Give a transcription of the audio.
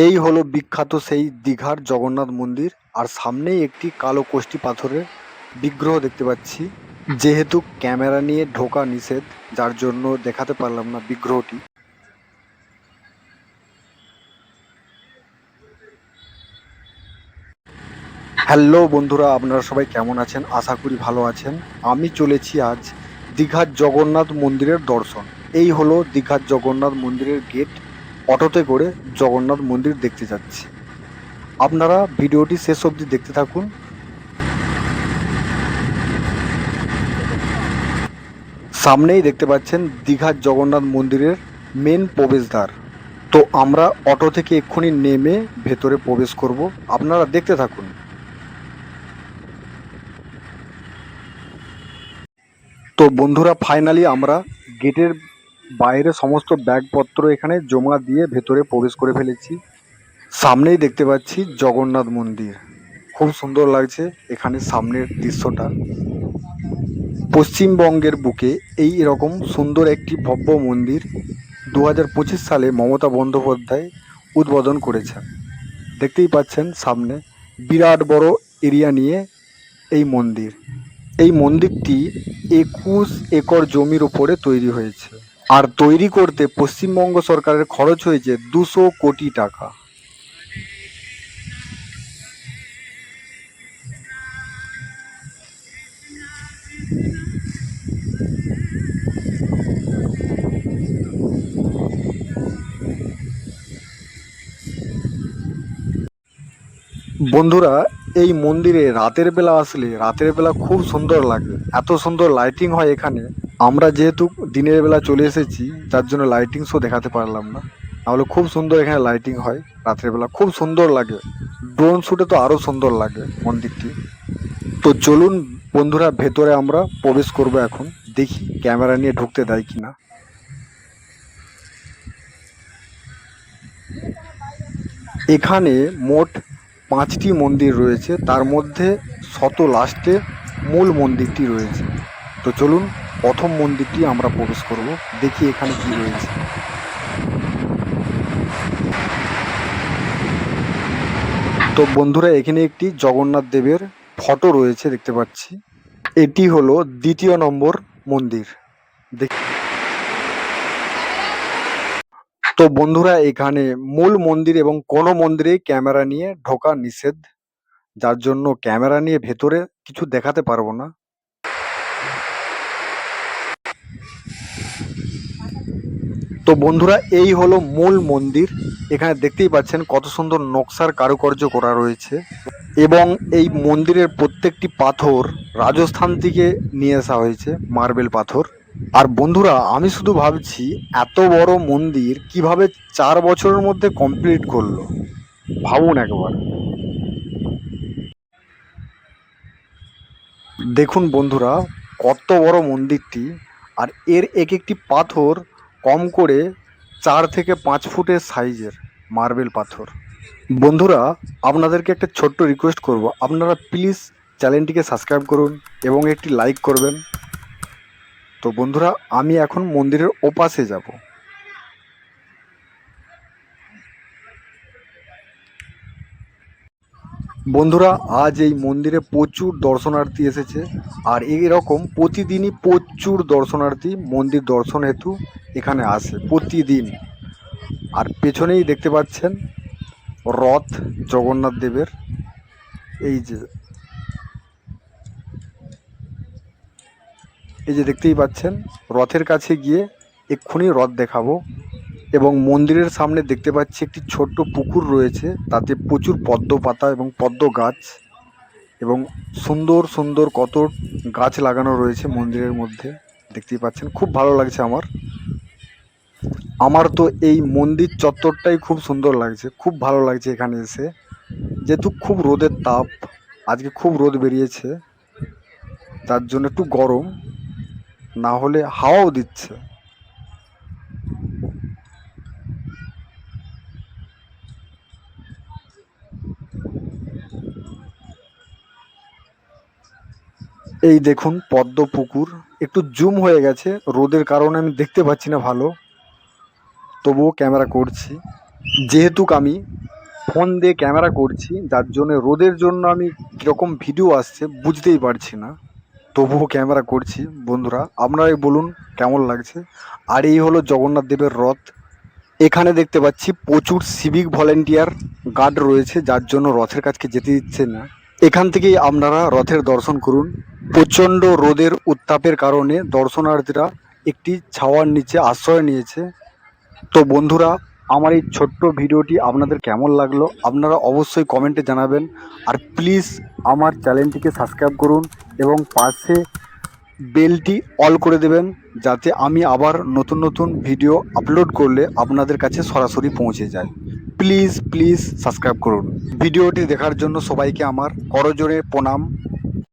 এই হলো বিখ্যাত সেই দীঘার জগন্নাথ মন্দির। আর সামনেই একটি কালো কোষ্টি পাথরের বিগ্রহ দেখতে পাচ্ছি। যেহেতু ক্যামেরা নিয়ে ঢোকা নিষেধ যার জন্য দেখাতে পারলাম না বিগ্রহটি। হ্যালো বন্ধুরা আপনারা সবাই কেমন আছেন? আশা করি ভালো আছেন। আমি চলেছি আজ দীঘার জগন্নাথ মন্দিরের দর্শন। এই হলো দীঘার জগন্নাথ মন্দিরের গেট। অটোতে করে জগন্নাথ মন্দির দেখতে যাচ্ছি। আপনারা ভিডিওটি শেষ অবধি দেখতে থাকুন। সামনেই দেখতে পাচ্ছেন দীঘার জগন্নাথ মন্দিরের মেন প্রবেশদ্বার। তো আমরা অটো থেকে এক্ষুনি নেমে ভেতরে প্রবেশ করব। আপনারা দেখতে থাকুন। তো বন্ধুরা ফাইনালি আমরা গেটের বাইরে সমস্ত ব্যাগপত্র এখানে জমা দিয়ে ভেতরে প্রবেশ করে ফেলেছি। সামনেই দেখতে পাচ্ছি জগন্নাথ মন্দির। খুব সুন্দর লাগছে এখানে সামনের দৃশ্যটা। পশ্চিমবঙ্গের বুকে এই এরকম সুন্দর একটি ভব্য মন্দির দু হাজার পঁচিশ সালে মমতা বন্দ্যোপাধ্যায় উদ্বোধন করেছেন। দেখতেই পাচ্ছেন সামনে বিরাট বড় এরিয়া নিয়ে এই মন্দির। এই মন্দিরটি একুশ একর জমির উপরে তৈরি হয়েছে। আর তৈরি করতে পশ্চিমবঙ্গ সরকারের খরচ হয়েছে দুশো কোটি টাকা। বন্ধুরা, এই মন্দিরে রাতের বেলা আসলে রাতের বেলা খুব সুন্দর লাগে। এত সুন্দর লাইটিং হয় এখানে। আমরা যেহেতু দিনের বেলা চলে এসেছি যার জন্য লাইটিং শো দেখাতে পারলাম না। তাহলে খুব সুন্দর এখানে লাইটিং হয়, রাতের বেলা। খুব সুন্দর লাগে। ড্রোন শুটে তো আরও সুন্দর লাগে মন্দিরটি। তো চলুন বন্ধুরা, ভেতরে আমরা প্রবেশ করব এখন। দেখি ক্যামেরা নিয়ে ঢুকতে দেয় কি না এখানে মোট পাঁচটি মন্দির রয়েছে। তার মধ্যে শত লাস্টে মূল মন্দিরটি রয়েছে। তো চলুন, প্রথম মন্দিরটি আমরা প্রবেশ করব। দেখি এখানে কি রয়েছে। তো বন্ধুরা, এখানে একটি জগন্নাথ দেবের ফটো রয়েছে, দেখতে পাচ্ছি। এটি হলো দ্বিতীয় নম্বর মন্দির। দেখ তো বন্ধুরা, এখানে মূল মন্দির এবং কোনো মন্দিরে ক্যামেরা নিয়ে ঢোকা নিষেধ। যার জন্য ক্যামেরা নিয়ে ভেতরে কিছু দেখাতে পারব না। তো বন্ধুরা, এই হলো মূল মন্দির। এখানে দেখতেই পাচ্ছেন কত সুন্দর নকশার কারুকার্য করা রয়েছে। এবং এই মন্দিরের প্রত্যেকটি পাথর রাজস্থান থেকে নিয়ে আসা হয়েছে, মার্বেল পাথর। আর বন্ধুরা, আমি শুধু ভাবছি, এত বড় মন্দির কীভাবে চার বছরের মধ্যে কমপ্লিট করল? ভাবুন একবার। দেখুন বন্ধুরা, কত বড় মন্দিরটি। আর এর এক একটি পাথর কম করে চার থেকে পাঁচ ফুটের সাইজের মার্বেল পাথর। বন্ধুরা, আপনাদেরকে একটা ছোট্ট রিকোয়েস্ট করব। আপনারা প্লিজ চ্যানেলটিকে সাবস্ক্রাইব করুন এবং একটি লাইক করবেন। তো বন্ধুরা, আমি এখন মন্দিরের ওপাশে যাব। বন্ধুরা, আজ এই মন্দিরে প্রচুর দর্শনার্থী এসেছে। আর রকম প্রতিদিনই প্রচুর দর্শনার্থী মন্দির দর্শন হেতু এখানে আসে, প্রতিদিন। আর পেছনেই দেখতে পাচ্ছেন রথ জগন্নাথ দেবের। এই যে এই যে দেখতেই পাচ্ছেন, রথের কাছে গিয়ে এক্ষুনি রথ দেখাবো। এবং মন্দিরের সামনে দেখতে পাচ্ছি একটি ছোট্ট পুকুর রয়েছে। তাতে প্রচুর পদ্ম পাতা এবং পদ্ম গাছ এবং সুন্দর সুন্দর কত গাছ লাগানো রয়েছে মন্দিরের মধ্যে। দেখতেই পাচ্ছেন, খুব ভালো লাগছে আমার। আমার তো এই মন্দির চত্বরটাই খুব সুন্দর লাগছে, খুব ভালো লাগছে এখানে এসে। যেহেতু খুব রোদের তাপ, আজকে খুব রোদ বেরিয়েছে, তার জন্য একটু গরম, না হলে হাওয়াও দিচ্ছে। এই দেখুন পদ্ম পুকুর। একটু জুম হয়ে গেছে, রোদের কারণে আমি দেখতে পাচ্ছি না ভালো। তবুও ক্যামেরা করছি। যেহেতু আমি ফোন দিয়ে ক্যামেরা করছি, যার জন্য রোদের জন্য আমি কীরকম ভিডিও আসছে বুঝতেই পারছি না। তবুও ক্যামেরা করছি, বন্ধুরা। আপনারাই বলুন কেমন লাগছে। আর এই হলো জগন্নাথ দেবের রথ। এখানে দেখতে পাচ্ছি প্রচুর সিভিক ভলেন্টিয়ার গার্ড রয়েছে, যার জন্য রথের কাছকে যেতে দিচ্ছে না। এখান থেকেই আপনারা রথের দর্শন করুন। প্রচণ্ড রোদের উত্তাপের কারণে দর্শনার্থীরা একটি ছাওয়ার নিচে আশ্রয় নিয়েছে। তো বন্ধুরা, আমার এই ছোট্ট ভিডিওটি আপনাদের কেমন লাগল? আপনারা অবশ্যই কমেন্টে জানাবেন। আর প্লিজ আমার চ্যানেলটিকে সাবস্ক্রাইব করুন এবং পাশে বেলটি অল করে দেবেন যাতে আমি আবার নতুন নতুন ভিডিও আপলোড করলে আপনাদের কাছে সরাসরি পৌঁছে যায়। প্লিজ প্লিজ সাবস্ক্রাইব করুন। ভিডিওটি দেখার জন্য সবাইকে আমার করজোরে প্রণাম।